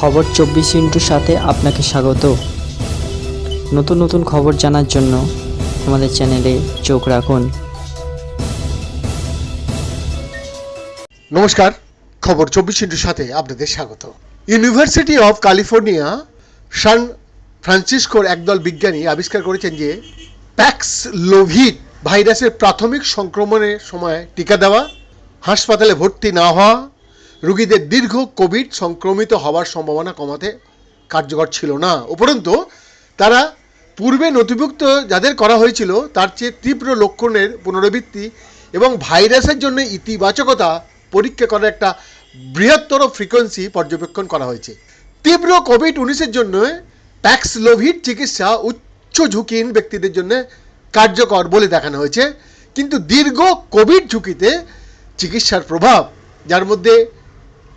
খবর চব্বিশ ইন্টুর সাথে আপনাকে স্বাগত। নতুন নতুন খবর জানার জন্য আমাদের চ্যানেলে চোখ রাখুন। নমস্কার, খবর চব্বিশ ইন্টুর সাথে আপনাদের স্বাগত। ইউনিভার্সিটি অফ ক্যালিফোর্নিয়া সান ফ্রান্সিসকোর একদল বিজ্ঞানী আবিষ্কার করেছেন যে প্যাক্স লোভিড ভাইরাসের প্রাথমিক সংক্রমণের সময় টিকা দেওয়া, হাসপাতালে ভর্তি না হওয়া রোগীদের দীর্ঘ কোভিড সংক্রমিত হওয়ার সম্ভাবনা কমাতে কার্যকর ছিল না। উপরন্তু, তারা পূর্বে নথিভুক্ত যাদের করা হয়েছিল, তার চেয়ে তীব্র লক্ষণের পুনরাবৃত্তি এবং ভাইরাসের জন্য ইতিবাচকতা পরীক্ষা করার একটা বৃহত্তর ফ্রিকোয়েন্সি পর্যবেক্ষণ করা হয়েছে। তীব্র কোভিড উনিশের জন্য প্যাক্সলোভিড চিকিৎসা উচ্চ ঝুঁকিহীন ব্যক্তিদের জন্য কার্যকর বলে দেখানো হয়েছে। কিন্তু দীর্ঘ কোভিড ঝুঁকিতে চিকিৎসার প্রভাব, যার মধ্যে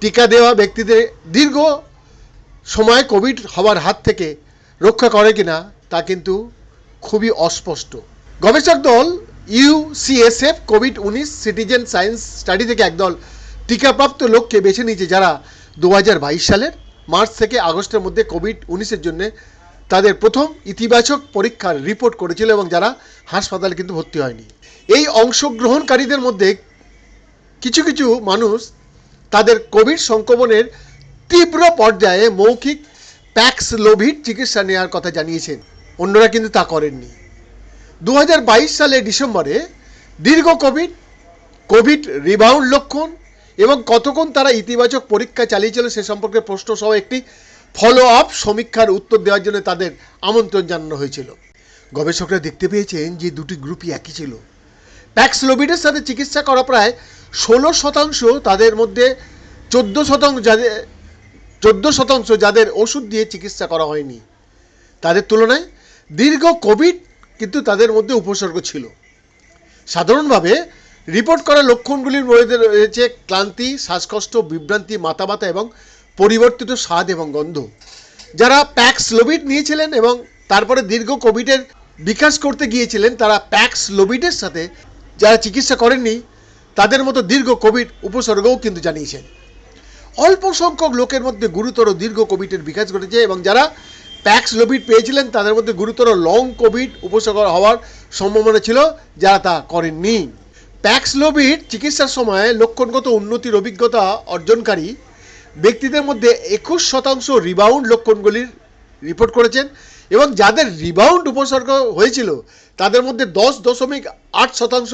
টিকা দেওয়া ব্যক্তিদের দীর্ঘ সময় কোভিড হওয়ার হাত থেকে রক্ষা করে কিনা তা কিন্তু খুবই অস্পষ্ট। গবেষক দল ইউসিএসএফ কোভিড উনিশ সিটিজেন সায়েন্স স্টাডি থেকে একদল টিকাপ্রাপ্ত লোককে বেছে নিয়েছে যারা দু হাজার বাইশ সালের মার্চ থেকে আগস্টের মধ্যে কোভিড উনিশের জন্য তাদের প্রথম ইতিবাচক পরীক্ষার রিপোর্ট করেছিল এবং যারা হাসপাতালে কিন্তু ভর্তি হয়নি। এই অংশগ্রহণকারীদের মধ্যে কিছু কিছু মানুষ তাদের কোভিড সংক্রমণের তীব্র পর্যায়ে মৌখিক প্যাক্সলোভিড চিকিৎসা নেওয়ার কথা জানিয়েছেন। অন্যরা কিন্তু তা করেননি। দু সালে ডিসেম্বরে দীর্ঘ কোভিড কোভিড রিবাউন্ড লক্ষণ এবং কতক্ষণ তারা ইতিবাচক পরীক্ষা চালিয়েছিল সে সম্পর্কে প্রশ্ন সহ একটি ফলো আপ সমীক্ষার উত্তর দেওয়ার জন্য তাদের আমন্ত্রণ জানানো হয়েছিল। গবেষকরা দেখতে পেয়েছেন যে দুটি গ্রুপই একই ছিল। প্যাক্সলোভিডের সাথে চিকিৎসা করা প্রায় ষোলো শতাংশ তাদের মধ্যে চোদ্দ শতাংশ যাদের, চোদ্দ শতাংশ যাদের ওষুধ দিয়ে চিকিৎসা করা হয়নি। তাদের তুলনায় দীর্ঘ কোভিড কিন্তু তাদের মধ্যে উপসর্গ ছিল। সাধারণভাবে রিপোর্ট করা লক্ষণগুলির মধ্যে রয়েছে ক্লান্তি, শ্বাসকষ্ট, বিভ্রান্তি মাথা ব্যথা এবং পরিবর্তিত স্বাদ এবং গন্ধ। যারা প্যাক্স লোভিড নিয়েছিলেন এবং তারপরে দীর্ঘ কোভিডের বিকাশ করতে গিয়েছিলেন, তারা প্যাক্স লোভিডের সাথে যারা চিকিৎসা করেননি, তাদের মতো দীর্ঘ কোভিড উপসর্গও কিন্তু জানিয়েছেন। অল্প সংখ্যক লোকের মধ্যে গুরুতর দীর্ঘ কোভিডের বিকাশ ঘটেছে এবং যারা প্যাক্স লোভিড পেয়েছিলেন, তাদের মধ্যে গুরুতর লং কোভিড উপসর্গ হওয়ার সম্ভাবনা ছিল, যারা তা করেননি। প্যাক্সলোভিড চিকিৎসার সময় লক্ষণগত উন্নতির অভিজ্ঞতা অর্জনকারী ব্যক্তিদের মধ্যে একুশ শতাংশ রিবাউন্ড লক্ষণগুলির রিপোর্ট করেছেন, এবং যাদের রিবাউন্ড উপসর্গ হয়েছিল, তাদের মধ্যে দশ দশমিক আট শতাংশ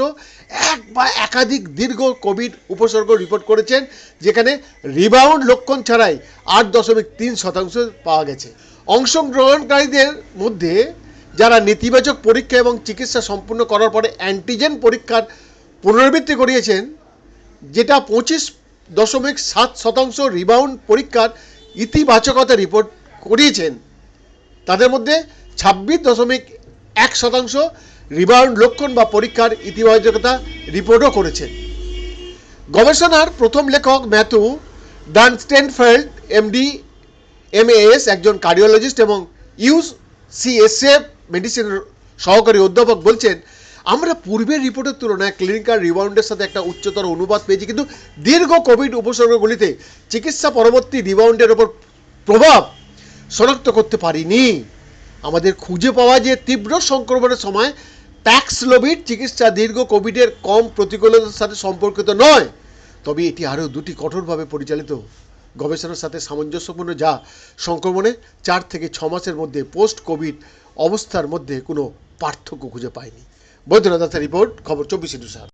এক বা একাধিক দীর্ঘ কোভিড উপসর্গ রিপোর্ট করেছেন, যেখানে রিবাউন্ড লক্ষণ ছাড়াই আট দশমিক তিন শতাংশ পাওয়া গেছে। অংশগ্রহণকারীদের মধ্যে যারা নেতিবাচক পরীক্ষা এবং চিকিৎসা সম্পূর্ণ করার পরে অ্যান্টিজেন পরীক্ষার পুনরাবৃত্তি করিয়েছেন, যেটা পঁচিশ দশমিক সাত শতাংশ রিবাউন্ড পরীক্ষার ইতিবাচকতা রিপোর্ট করিয়েছেন। তাদের মধ্যে ছাব্বিশ দশমিক এক শতাংশ রিবাউন্ড লক্ষণ বা পরীক্ষার ইতিবাচকতা রিপোর্টও করেছেন গবেষণার প্রথম লেখক Matthew Durstenfeld MD M S একজন কার্ডিওলজিস্ট এবং ইউসিএসএফ মেডিসিনের সহকারী অধ্যাপক বলছেন, আমরা পূর্বের রিপোর্টের তুলনায় ক্লিনিক্যাল রিবাউন্ডের সাথে একটা উচ্চতর অনুবাদ পেয়েছি, কিন্তু দীর্ঘ কোভিড উপসর্গগুলিতে চিকিৎসা পরবর্তী রিবাউন্ডের ওপর প্রভাব শনাক্ত করতে পারিনি। আমাদের খুঁজে পাওয়া যে তীব্র সংক্রমণের সময় প্যাক্সলোভিড চিকিৎসা দীর্ঘ কোভিডের কম প্রতিকূলতার সাথে সম্পর্কিত নয়। তবে এটি আরও দুটি কঠোরভাবে পরিচালিত। গবেষণার সাথে সামঞ্জস্যপূর্ণ যা সংক্রমণে চার থেকে ছ মাসের মধ্যে পোস্ট কোভিড অবস্থার মধ্যে কোনো পার্থক্য খুঁজে পায়নি। বৈদ্যনাথ রিপোর্ট, খবর চব্বিশ সাত।